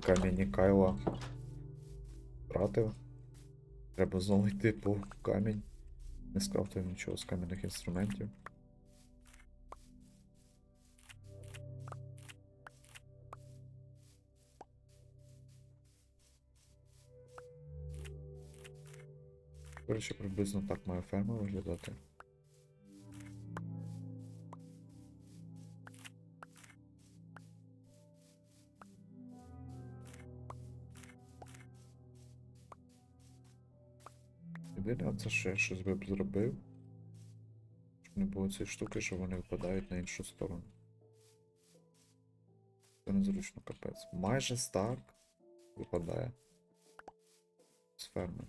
кам'яні кайла втратив. Треба знову йти по камінь. Не скрафтив нічого з кам'яних інструментів. Коротше, приблизно так має ферма виглядати. Єдине, а це ще щось би б зробив. Щоб не було цієї штуки, що вони впадають на іншу сторону. Це незручно капець. Майже стак випадає з ферми.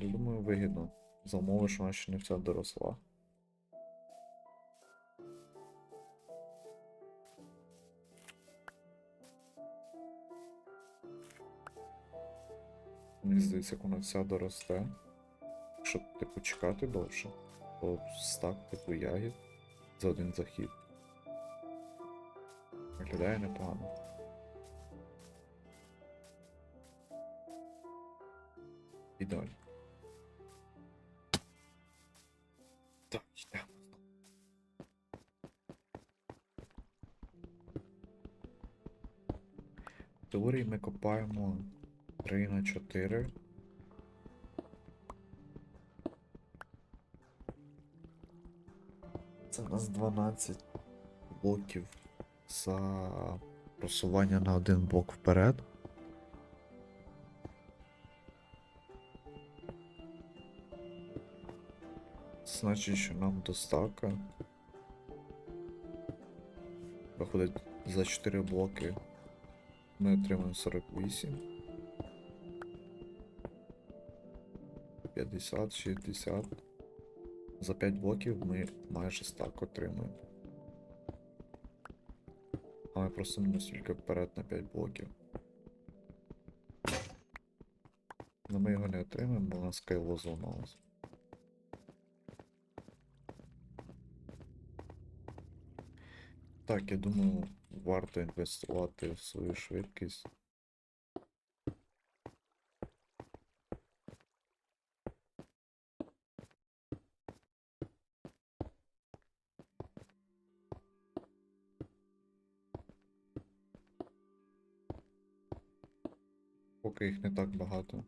Думаю, вигідно. За що вона ще не вся доросла. Мені здається, як вона вся доросте. Якщо типу чекати довше, то стак типу ягід за один захід. Виглядає непогано. Ідеально. Так, йдемо. В теорії ми копаємо 3 на 4. Це у нас 12 блоків за просування на один блок вперед. Значить, що нам до стака. Виходить за 4 блоки ми отримаємо 48. 50, 60. За 5 блоків ми майже стак отримуємо. А ми просунемось тільки вперед на 5 блоків. Но ми його не отримаємо, бо у нас кайло зламалось. Так, я думаю, варто інвестувати в свою швидкість. Поки їх не так багато.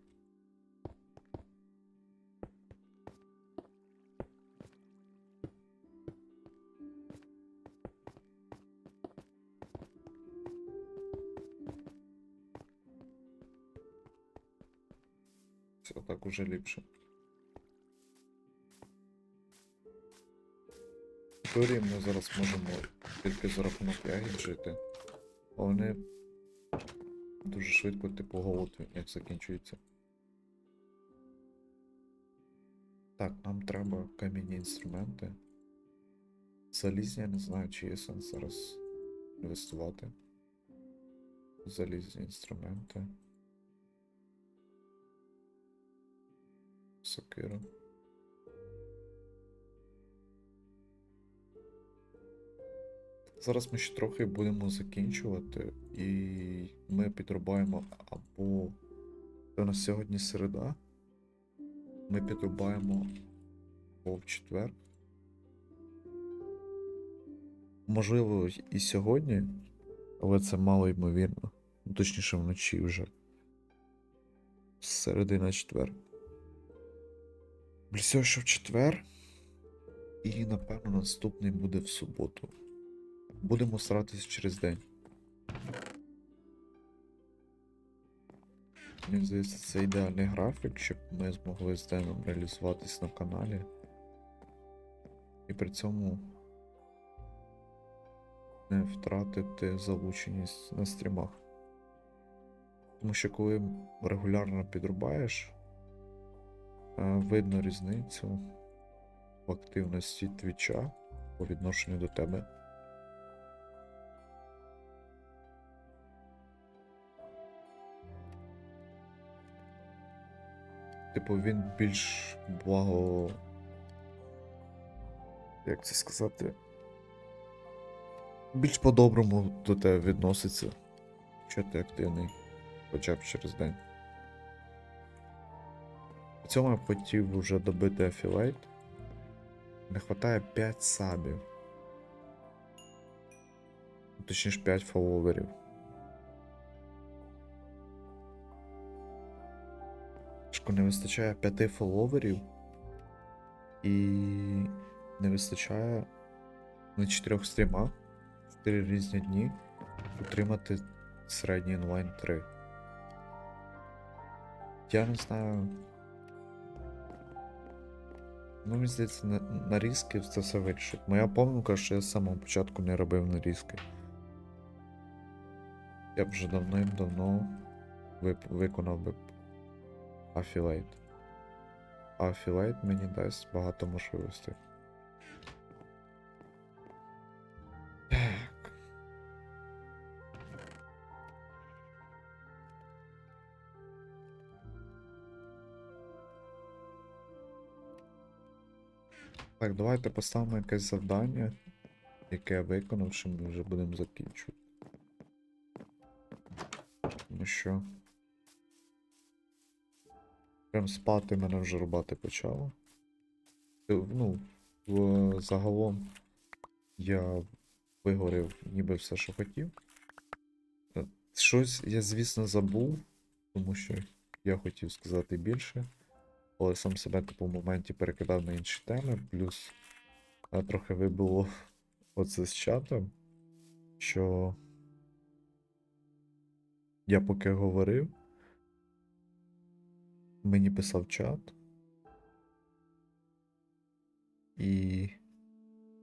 Все так уже ліпше. В ми зараз можемо тільки за рахунок ягід жити. Вони дуже швидко, типу, голод як закінчується. Так, нам треба кам'яні інструменти. Залізні, я не знаю, чи є сенс зараз інвестувати. Залізні інструменти. Сокира. Зараз ми ще трохи будемо закінчувати, і ми підрубаємо або це у нас сьогодні середа. Ми підрубаємо або в четвер. Можливо, і сьогодні, але це мало ймовірно. Ну, точніше вночі вже. З середи на четвер. Цього, що в четвер. І, напевно, наступний буде в суботу. Будемо старатися через день. Мені здається, це ідеальний графік, щоб ми змогли з Деном реалізуватись на каналі. І при цьому не втратити залученість на стрімах. Тому що коли регулярно підрубаєш, е, видно різницю в активності твіча по відношенню до тебе. Типу, він більш благо. Як це сказати? більш по-доброму до тебе відноситься. Що ти активний, хоча б через день. В цьому я хотів вже добити афілейт. Не вистачає 5 сабів. Точніше 5 фоловерів. Шко не вистачає 5 фоловерів. І не вистачає на 4 стрімах в 4 різні дні отримати середній онлайн 3. Я не знаю. Ну, мені здається, на, нарізки це все вирішить. Моя помилка, що я з самого початку не робив нарізки. Я б вже давним-давно виконав би афілейт. А афілейт мені дасть багато можливостей. Так. Давайте поставимо якесь завдання, яке я виконав, що ми вже будемо закінчувати. Тому що. Прям спати мене вже рубати почало. Е, Ну, в, загалом я вигорів ніби все, що хотів. Е, Щось я, звісно, забув, тому що я хотів сказати більше. Але сам себе типу, в моменті перекидав на інші теми, плюс е, трохи вибило оце з чатом, що я поки говорив, мені писав чат, і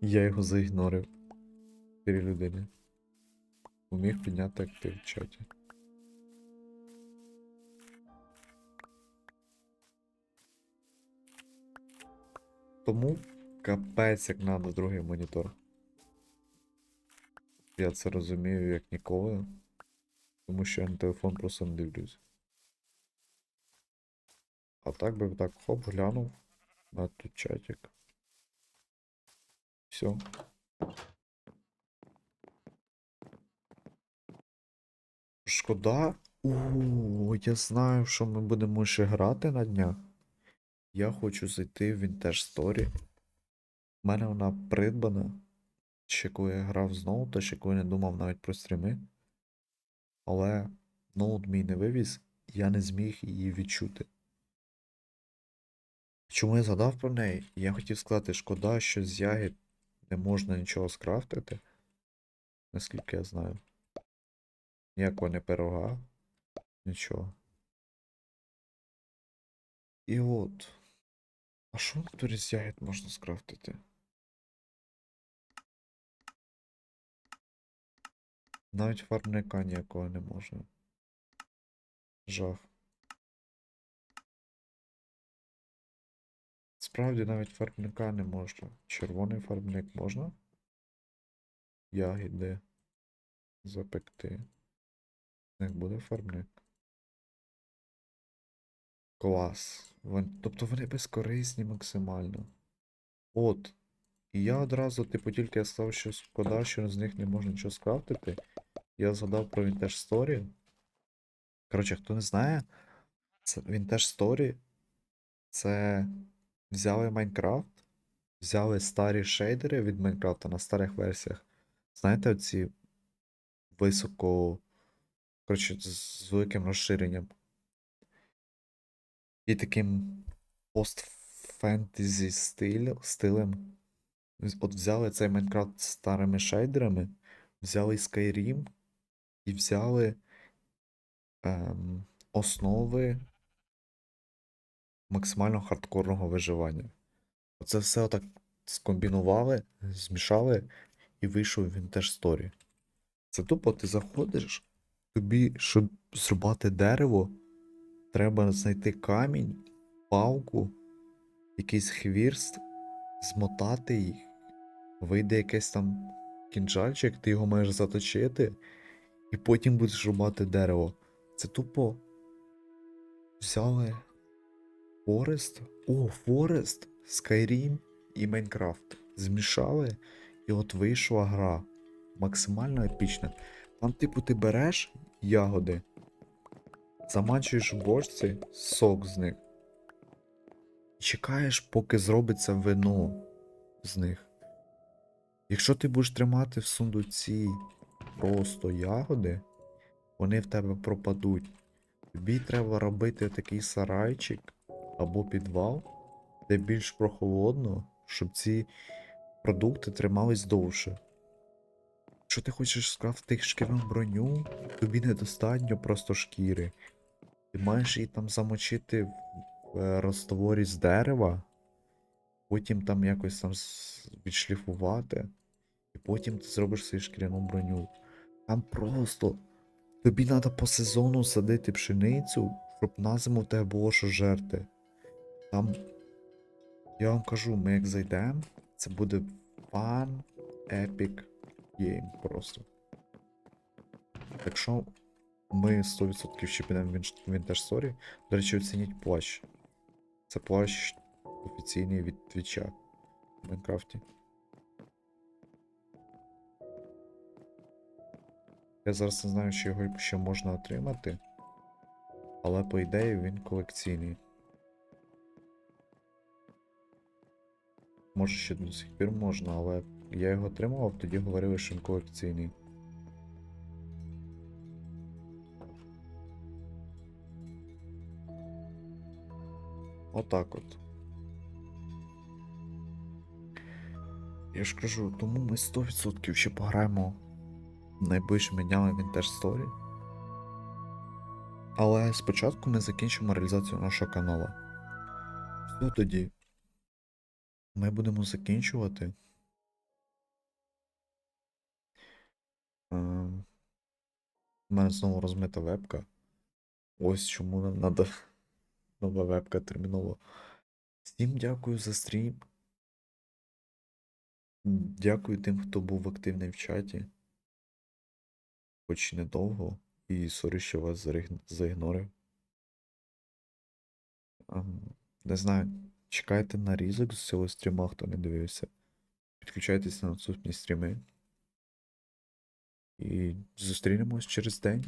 я його заігнорив. Чотири людини. Уміг підняти актив в чаті. Тому капець як надо другий монітор. Я це розумію як ніколи. Тому що я на телефон просто не дивлюсь. А так би так хоп, глянув на тут чатик. Все. Шкода. У, я знаю, що ми будемо ще грати на днях. Я хочу зайти в Vintage Story. У мене вона придбана. Ще коли я грав знову, то ще коли не думав навіть про стріми. Але ноут мій не вивіз, я не зміг її відчути. Чому я згадав про неї? Я хотів сказати, шкода, що з ягід не можна нічого скрафтити. Наскільки я знаю. Ніякого не пирога. Нічого. І от. А що натурі з ягід можна скрафтити? Навіть фарбника ніякого не можна. Жах. Справді навіть фарбника не можна. Червоний фарбник можна? Ягіди. Запекти. Як буде фарбник? Клас. Вон- Тобто вони безкорисні максимально. От. І я одразу, типу, тільки я сказав, що шкода, що з них не можна нічого скрафтити. Я згадав про Vintage Story. Коротше, хто не знає, це Vintage Story це взяли Майнкрафт, взяли старі шейдери від Майнкрафта на старих версіях. Знаєте, оці високо. Коротше, з великим розширенням. І таким постфентезі стилем. От взяли цей Майнкрафт з старими шейдерами, взяли Skyrim і взяли ем, основи максимально хардкорного виживання. Оце все отак скомбінували, змішали і вийшов Vintage Story. Це тупо ти заходиш, тобі, щоб зрубати дерево, треба знайти камінь, палку, якийсь хвірст, змотати їх, вийде якийсь там кінжальчик, ти його маєш заточити, і потім будеш рубати дерево. Це тупо взяли Форест. О, Форест, Skyrim і Майнкрафт. Змішали, і от вийшла гра. максимально епічне. Там, типу, ти береш ягоди, замачуєш в бочці сок з них. І чекаєш, поки зробиться вино з них. Якщо ти будеш тримати в сундуці просто ягоди, вони в тебе пропадуть. Тобі треба робити такий сарайчик або підвал, де більш прохолодно, щоб ці продукти тримались довше. Якщо ти хочеш скрафтити шкірну броню, тобі недостатньо просто шкіри. Ти маєш її там замочити в е, розтворі з дерева, потім там якось там відшліфувати, і потім ти зробиш свою шкіряну броню. Там просто тобі треба по сезону садити пшеницю, щоб на зиму тебе було що жерти. Там, я вам кажу, ми як зайдемо, це буде фан епік гейм просто. Так що ми 100% ще підемо в Story. До речі, оцініть плащ. Це плащ офіційний від Твіча в Майнкрафті. Я зараз не знаю, чи його ще можна отримати. Але по ідеї він колекційний. Може ще до сих пір можна, але я його отримував, тоді говорили, що він колекційний. Отак от. Я ж кажу, тому ми 100% ще пограємо найближчими днями в Winter Story. Але спочатку ми закінчимо реалізацію нашого каналу. Все тоді. Ми будемо закінчувати. У мене знову розмита вебка. Ось чому нам треба нова вебка терміново. Всім дякую за стрім. Дякую тим, хто був активний в чаті. Хоч недовго. І сорі, що вас заігнорив. Ем, Не знаю. Чекайте нарізок з цього стріма, хто не дивився. Підключайтесь на наступні стріми. І зустрінемось через день.